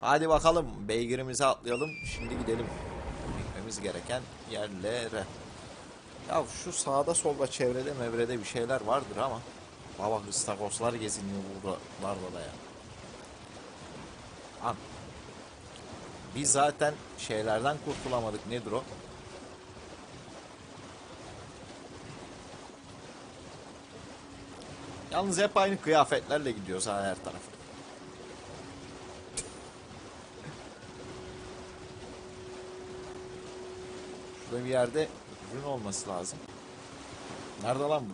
Hadi bakalım beygirimize atlayalım. Şimdi gidelim. Gitmemiz gereken yerlere. Ya şu sağda solda çevrede mevrede bir şeyler vardır ama. Baba ıstakoslar geziniyor buralarda da ya. An. Biz zaten şeylerden kurtulamadık. Nedir o? Yalnız hep aynı kıyafetlerle gidiyoruz her tarafa. Şurada bir yerde ürün olması lazım. Nerede lan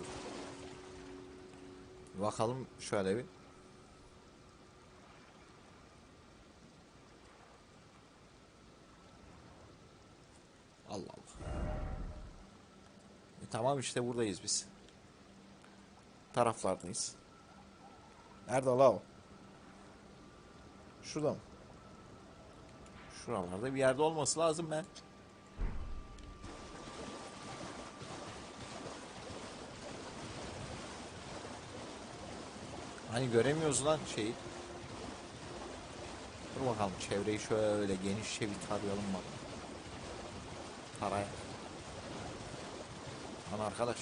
bu? Bakalım şöyle bir. Allah Allah. E tamam işte buradayız biz. Taraflardayız. Nerede la o? Şurada mı? Şuralarda bir yerde olması lazım ben. Hani göremiyoruz lan şeyi. Dur bakalım çevreyi şöyle genişçe bir tarayalım bakalım. Taray. Lan arkadaş.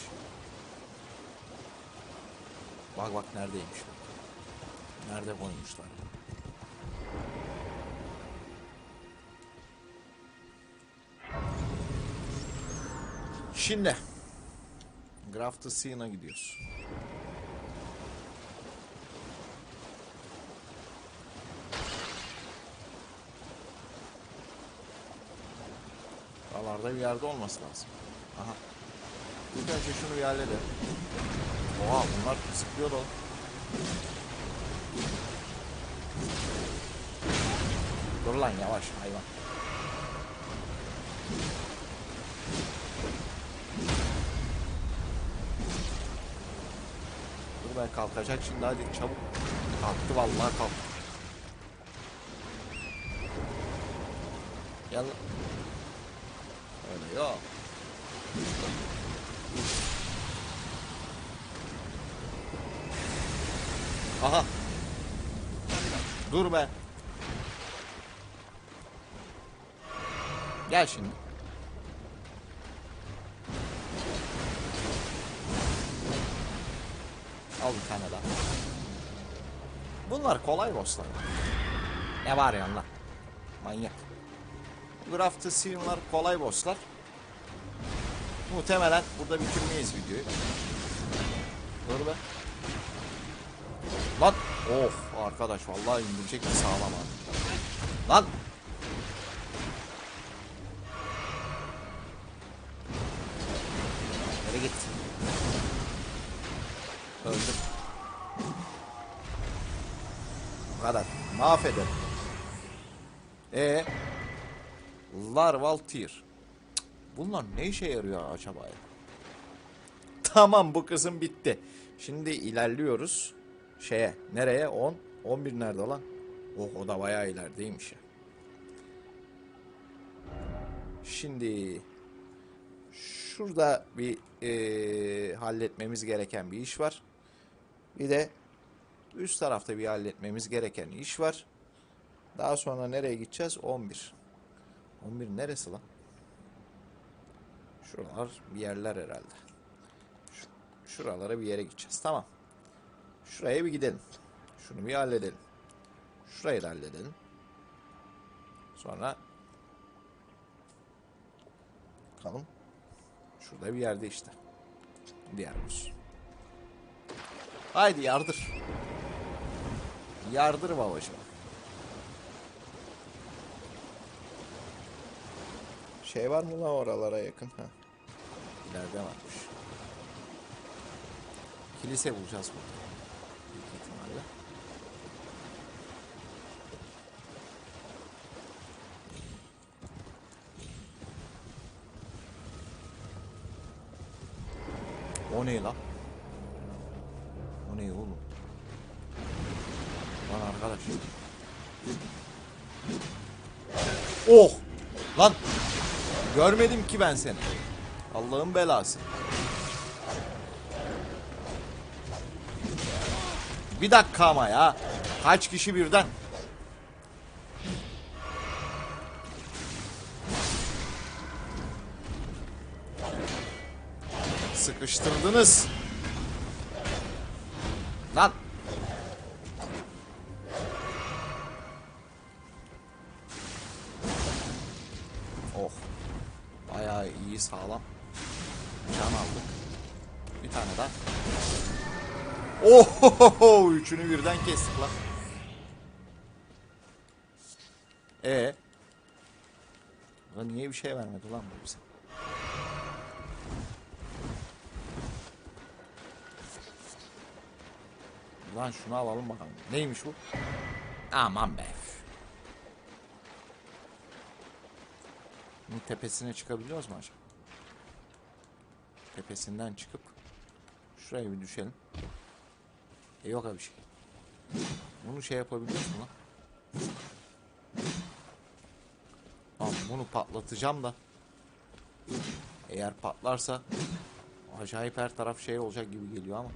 Bak bak neredeymiş. Nerede koymuşlar. Şimdi Grafted Scene'a gidiyoruz. Buralarda bir yerde olması lazım. Aha. İlk önce şunu bir halledelim. Oha bunlar zıplıyor da. Dur lan yavaş hayvan. Dur ben kalkacak şimdi hadi çabuk. Kalktı vallahi kalktı. Gel. Yok. Aha. Dur be. Gel şimdi. Al bir tane daha. Bunlar kolay bosslar. Ne var ya lan? Manyak. Grafted Seal'lar kolay bosslar. Muhtemelen burada bitirmeyiz videoyu. Dur be. Lan. Of arkadaş vallahi indirecek mi sağlam abi. Lan. Nereye git? Öldüm. Bu kadar. Mahvederim. E Larval Tier. Bunlar ne işe yarıyor acaba? Tamam bu kısım bitti. Şimdi ilerliyoruz. Şeye nereye? 10. 11 nerede lan? Oh o da bayağı ilerideymiş ya. Şimdi şurada bir eee, halletmemiz gereken bir iş var. Bir de üst tarafta bir halletmemiz gereken iş var. Daha sonra nereye gideceğiz? 11. 11 neresi lan? Şuralar bir yerler herhalde. Şu- şuralara bir yere gideceğiz. Tamam. Şuraya bir gidelim. Şunu bir halledelim. Şurayı da halledelim. Sonra bakalım. Şurada bir yerde işte. Diğer buz. Haydi yardır. Yardır babacığım. Şey var mı lan oralara yakın? Ha. İleride varmış. Kilise bulacağız burada. Büyük ihtimalle. O ne lan? O ne oğlum? Lan arkadaş. Oh! Lan! Görmedim ki ben seni. Allah'ın belası. Bir dakika ama ya. Kaç kişi birden? Sıkıştırdınız. Lan. Oh. Bayağı iyi sağlam. Can aldık. Bir tane daha. Ohohoho! Üçünü birden kestik lan. E Lan niye bir şey vermedi lan bu bize? Lan şunu alalım bakalım. Neymiş bu? Aman be. Bunun tepesine çıkabiliyoruz mu acaba? Tepesinden çıkıp şuraya bir düşelim. E yok abi şey. Bunu şey yapabiliyoruz mu lan? Tamam bunu patlatacağım da. Eğer patlarsa acayip her taraf şey olacak gibi geliyor ama.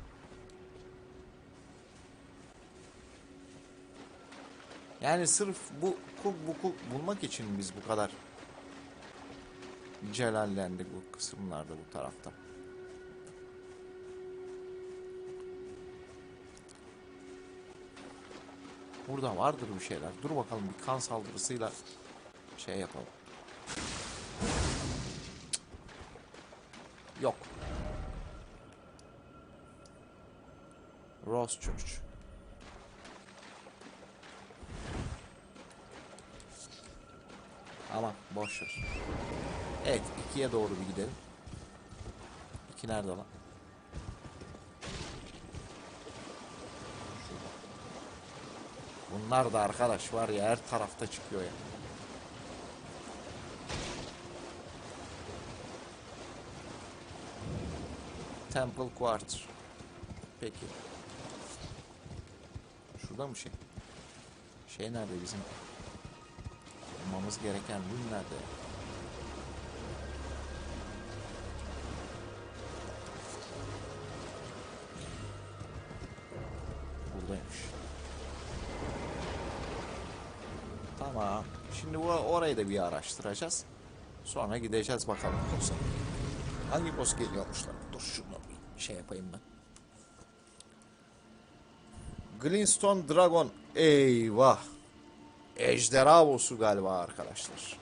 Yani sırf bu kul bu kul bulmak için biz bu kadar celallendik bu kısımlarda bu tarafta. Burada vardır bir şeyler. Dur bakalım bir kan saldırısıyla şey yapalım. Yok. Rose Church. Aman boş ver. Evet ikiye doğru bir gidelim. İki nerede lan? Bunlar da arkadaş var ya her tarafta çıkıyor ya. Temple Quarter. Peki. Şurada mı şey? Şey nerede bizim? Bulmamız gereken gün nerede? Bu orayı da bir araştıracağız. Sonra gideceğiz bakalım boss'a. Hangi boss geliyormuşlar? Dur şunu bir şey yapayım ben. Glintstone Dragon. Eyvah. Ejderha boss'u galiba arkadaşlar.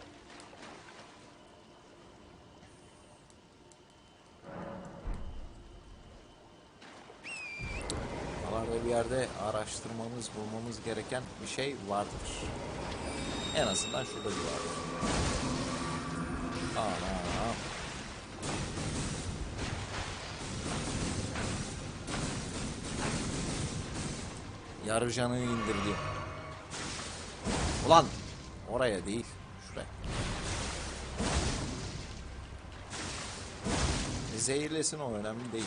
Buralarda bir yerde araştırmamız, bulmamız gereken bir şey vardır. En azından şurada bir vardır. Ana. Yarı canını indirdi. Ulan oraya değil. Şuraya. Zehirlesin o önemli değil.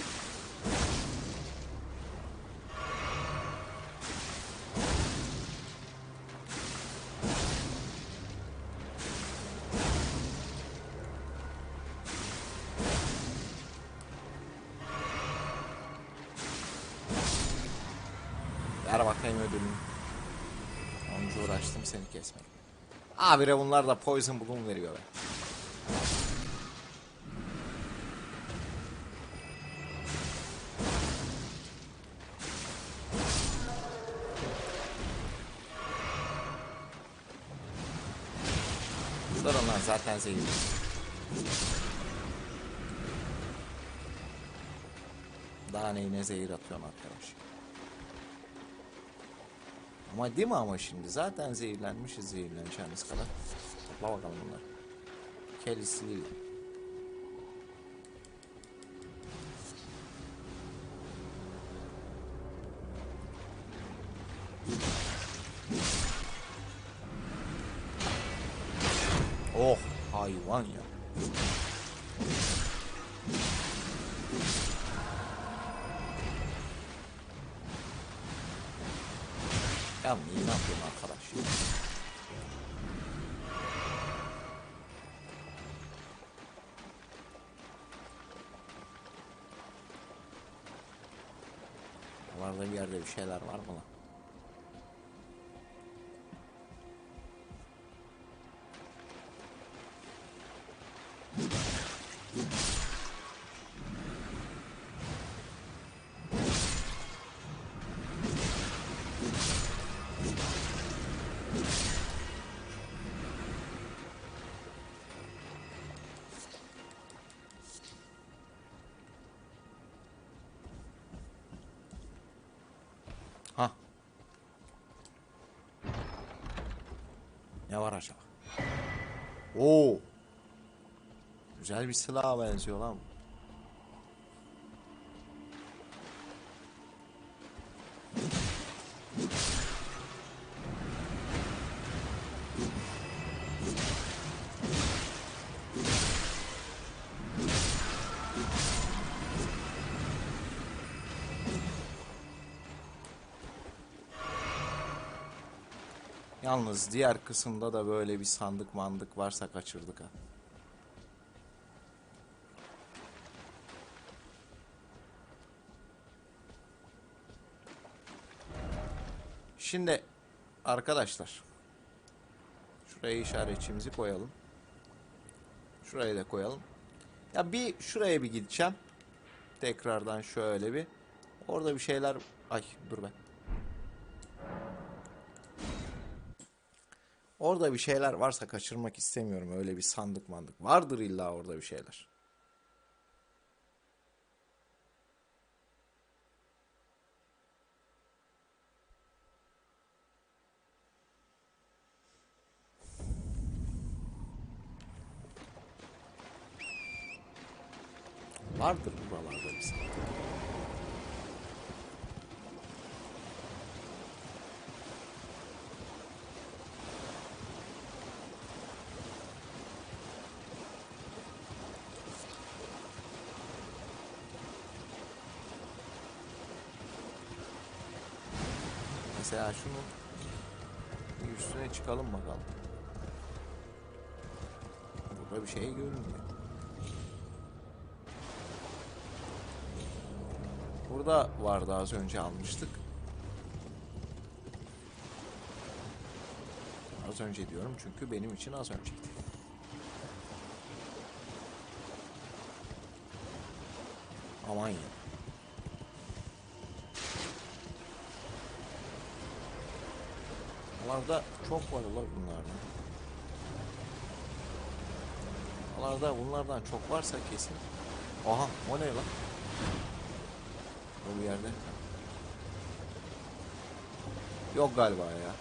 Bakayım ödülünü. Onca uğraştım seni kesmek. Abire bunlar da poison bloom veriyor be. Lan zaten zehirli. Daha neyine zehir atıyorsun arkadaş. Ama değil mi ama şimdi? Zaten zehirlenmişiz zehirleneceğimiz kadar. Topla bakalım bunları. Kelisi Oh hayvan ya. Yapıyorsun arkadaş? Bir yerde bir şeyler var mı lan? Ne var acaba? Oo. Güzel bir silaha benziyor lan. bu. Yalnız diğer kısımda da böyle bir sandık mandık varsa kaçırdık ha. Şimdi arkadaşlar şuraya işaretçimizi koyalım. Şuraya da koyalım. Ya bir şuraya bir gideceğim. Tekrardan şöyle bir. Orada bir şeyler... Ay dur ben. Orada bir şeyler varsa kaçırmak istemiyorum. Öyle bir sandık mandık. Vardır illa orada bir şeyler. Vardır buralarda bir sandık. Mesela şunu üstüne çıkalım bakalım. Burada bir şey görünmüyor. Burada vardı az önce almıştık. Az önce diyorum çünkü benim için az önceydi. Aman ya. Buralarda çok var ulan bunlardan. Buralarda bunlardan çok varsa kesin. Aha o ne lan? O bir yerde. Yok galiba ya.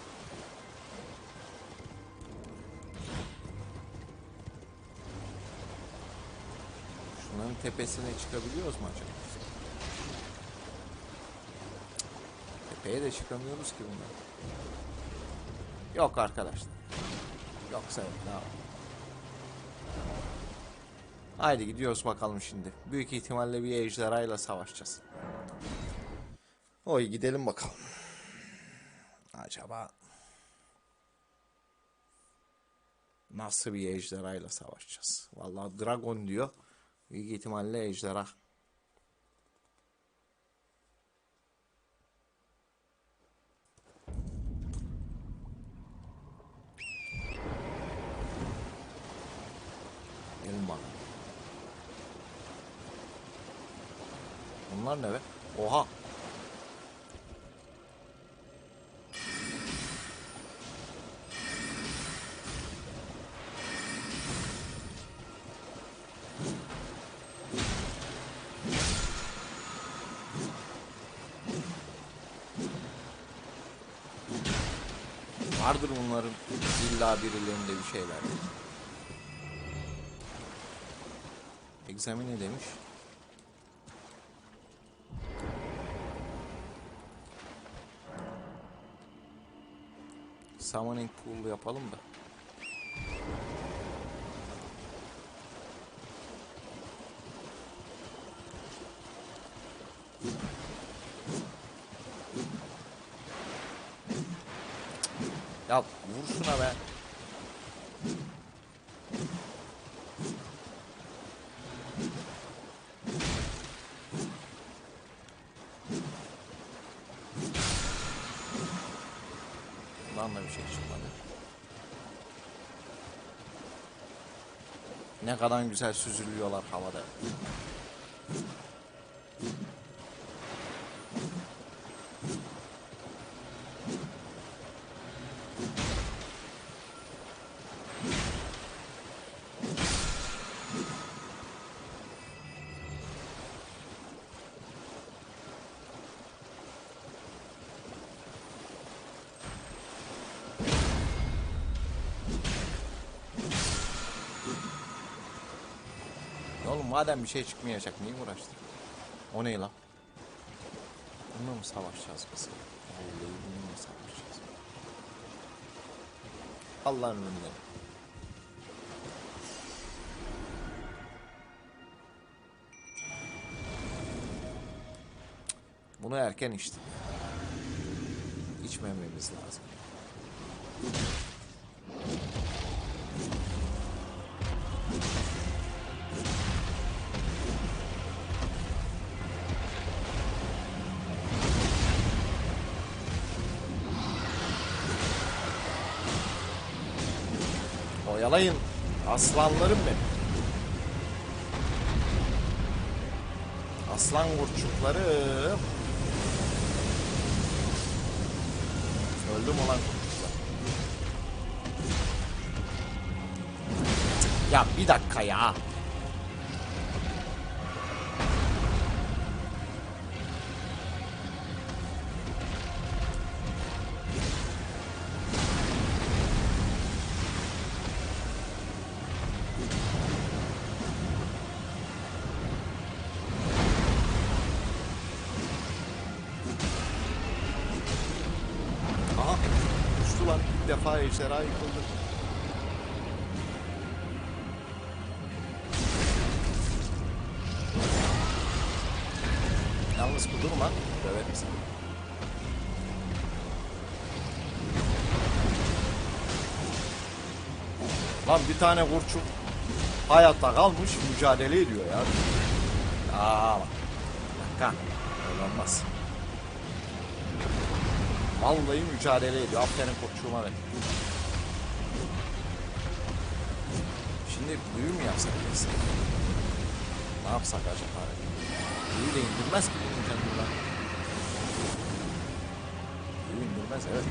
Şunların tepesine çıkabiliyoruz mu acaba? Tepeye de çıkamıyoruz ki bunlar. Yok arkadaşlar. Yok yapalım. Haydi gidiyoruz bakalım şimdi. Büyük ihtimalle bir ejderhayla savaşacağız. Oy gidelim bakalım. Acaba nasıl bir ejderhayla savaşacağız? Vallahi dragon diyor. Büyük ihtimalle ejderha. Gelin bakalım. Bunlar ne be? Oha. Vardır bunların illa birilerinde bir şeyler. Examine demiş. Summoning pool yapalım da. Ya vur şuna be. Bundan da bir şey çıkmadı. Ne kadar güzel süzülüyorlar havada. Madem bir şey çıkmayacak niye uğraştın? O ne lan? Bununla mı savaşacağız biz? Vallahi bununla mı savaşacağız? Allah'ın önünde. Bunu erken içtim. İçmememiz lazım. Oyalayın aslanlarım benim. Aslan kurçuklarım. Öldüm olan kurçuklar. Ya bir dakika ya. Ejderha yıkıldı. Yalnız kudurma. Döverim seni. Lan bir tane kurçuk hayatta kalmış mücadele ediyor ya. Aa bak. Dakika. Öyle olmaz. Vallahi mücadele ediyor. Aferin koçuma be. Şimdi büyü mü yapsak biz? Ne yapsak acaba? Büyü de indirmez ki bunun canından. Büyü indirmez evet.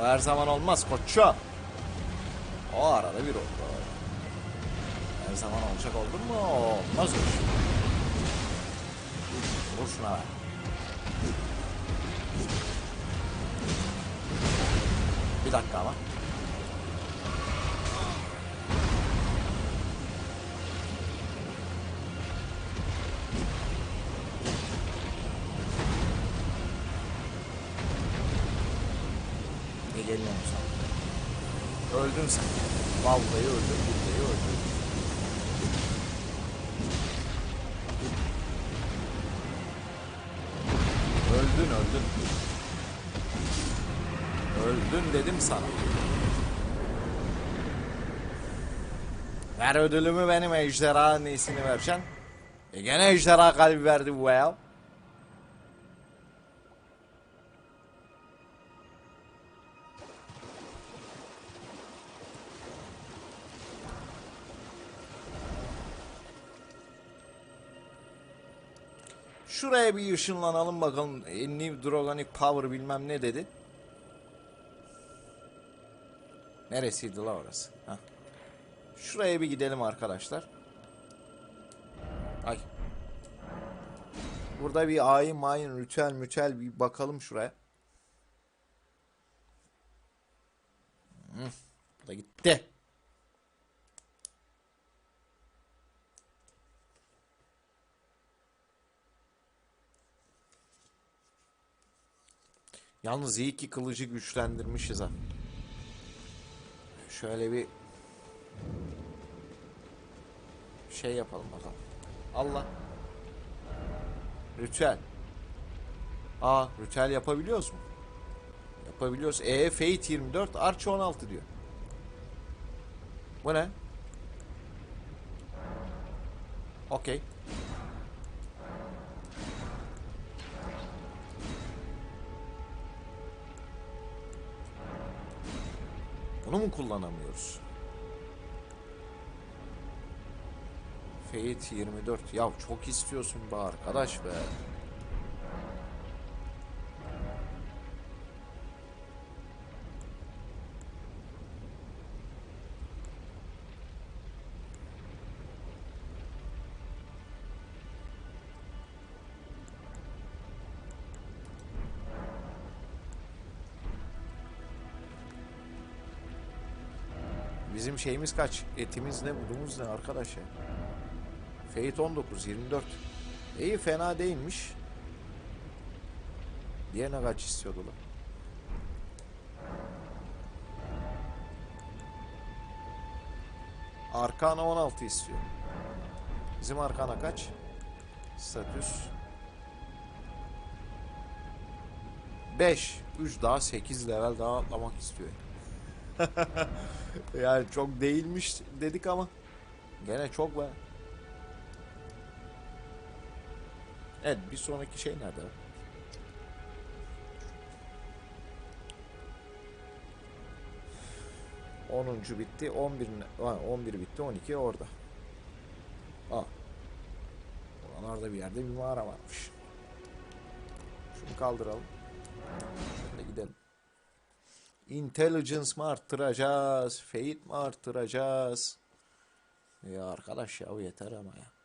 O her zaman olmaz koçum. O arada bir oldu. Her zaman olacak oldu mu? Olmaz o iş. Vur şuna be. Bir dakika ama. Öldün sen. Vallahi öldün, billahi öldün. Öldün, öldün. Öldün dedim sana. Ver ödülümü benim ejderha nesini vereceksin. E gene ejderha kalbi verdi bu ya. Şuraya bir ışınlanalım bakalım. E, New Dragonic Power bilmem ne dedi. Neresiydi la orası? Heh. Şuraya bir gidelim arkadaşlar. Ay. Burada bir ayin mayin ritüel mütel bir bakalım şuraya. Hı, bu gitti. Yalnız iyi ki kılıcı güçlendirmişiz ha. Şöyle bir şey yapalım bakalım. Allah. Ritüel. Aa, ritüel yapabiliyoruz mu? Yapabiliyoruz. E Fate 24 Arch 16 diyor. Bu ne? Okey. Bunu mu kullanamıyoruz? Fate 24. Ya çok istiyorsun be arkadaş be. Bizim şeyimiz kaç? Etimiz ne, budumuz ne arkadaş ya? Fate 19, 24. İyi fena değilmiş. Diğerine kaç istiyordu lan? Arkana 16 istiyor. Bizim arkana kaç? Statüs. 5. 3 daha 8 level daha atlamak istiyor. yani çok değilmiş dedik ama gene çok be. Evet bir sonraki şey nerede? 10. bitti. 11 ne- ha, 11 bitti. 12 orada. Aa. Oralarda bir yerde bir mağara varmış. Şunu kaldıralım. Intelligence mi arttıracağız? Fate mi arttıracağız? Ya arkadaş ya yeter ama ya.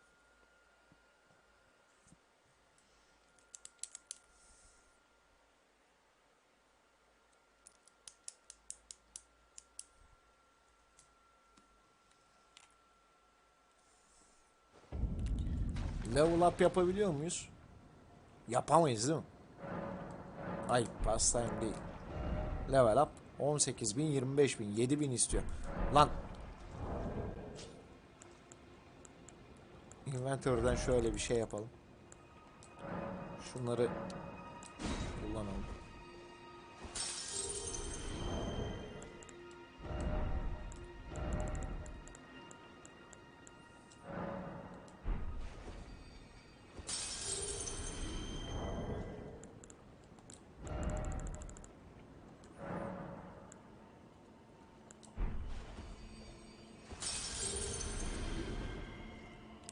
Level up yapabiliyor muyuz? Yapamayız değil mi? Ay pastayım değil. Level up 18 bin 25 bin 7 bin istiyor. Lan. Inventörden şöyle bir şey yapalım. Şunları kullanalım.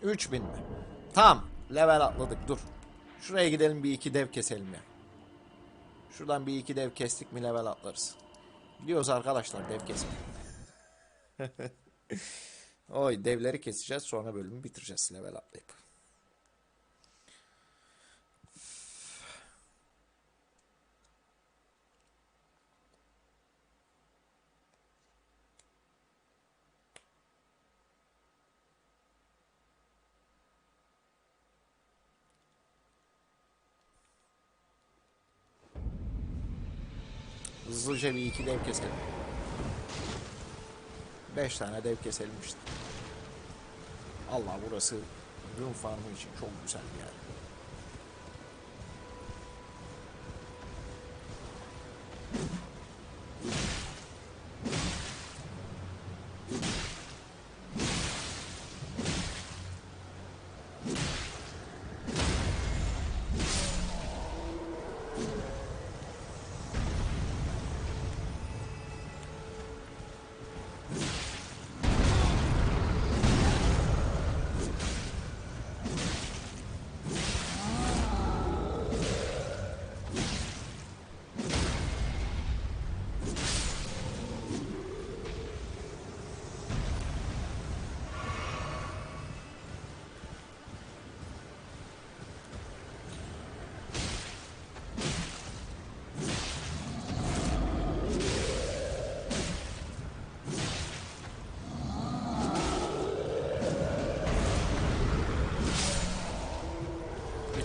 Üç bin mi? Tamam. Level atladık. Dur. Şuraya gidelim bir iki dev keselim ya. Şuradan bir iki dev kestik mi level atlarız. Biliyoruz arkadaşlar dev kesme. Oy devleri keseceğiz sonra bölümü bitireceğiz level atlayıp. Bir iki dev keselim. Beş tane dev keselim işte. Allah burası Rune Farmı için çok güzel bir yer.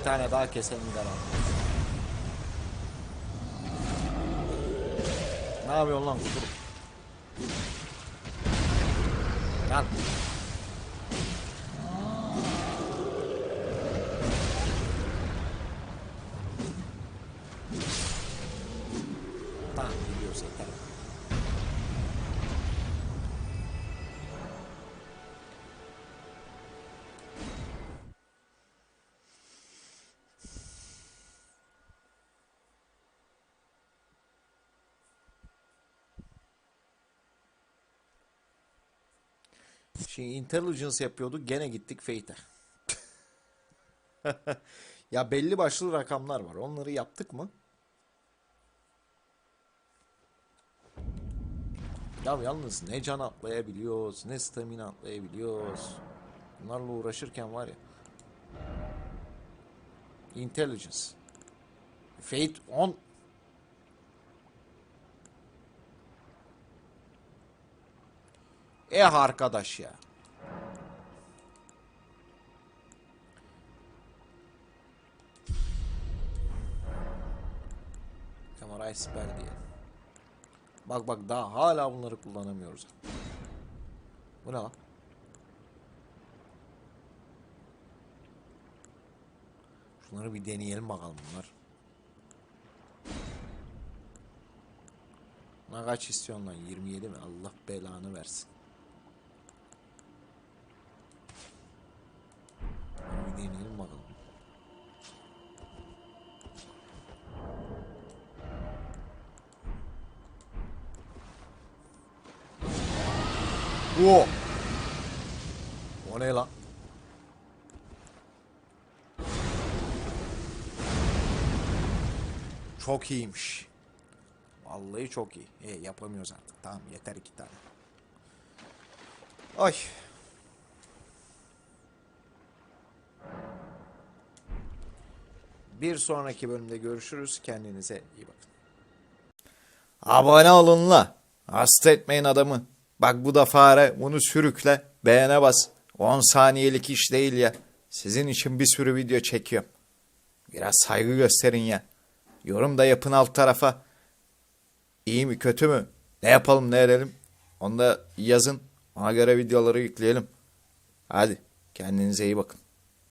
Bir tane daha keselim devam. Ne yapıyorsun lan kuturum? Lan. Şimdi intelligence yapıyorduk gene gittik fate'e. ya belli başlı rakamlar var. Onları yaptık mı? Ya yalnız ne can atlayabiliyoruz, ne stamina atlayabiliyoruz. Bunlarla uğraşırken var ya. Intelligence. Fate 10. Eh arkadaş ya. Spell diye. Bak bak daha hala bunları kullanamıyoruz. Bu ne? Şunları bir deneyelim bakalım bunlar. Buna kaç istiyorsun lan? 27 mi? Allah belanı versin. Bir deneyelim Oo. O ne lan? Çok iyiymiş. Vallahi çok iyi. E, yapamıyoruz artık. Tamam yeter iki tane. Ay. Bir sonraki bölümde görüşürüz. Kendinize iyi bakın. Abone olun la. Hasta etmeyin adamı. Bak bu da fare. Bunu sürükle. Beğene bas. 10 saniyelik iş değil ya. Sizin için bir sürü video çekiyorum. Biraz saygı gösterin ya. Yorum da yapın alt tarafa. İyi mi kötü mü? Ne yapalım ne edelim? Onu da yazın. Ona göre videoları yükleyelim. Hadi kendinize iyi bakın.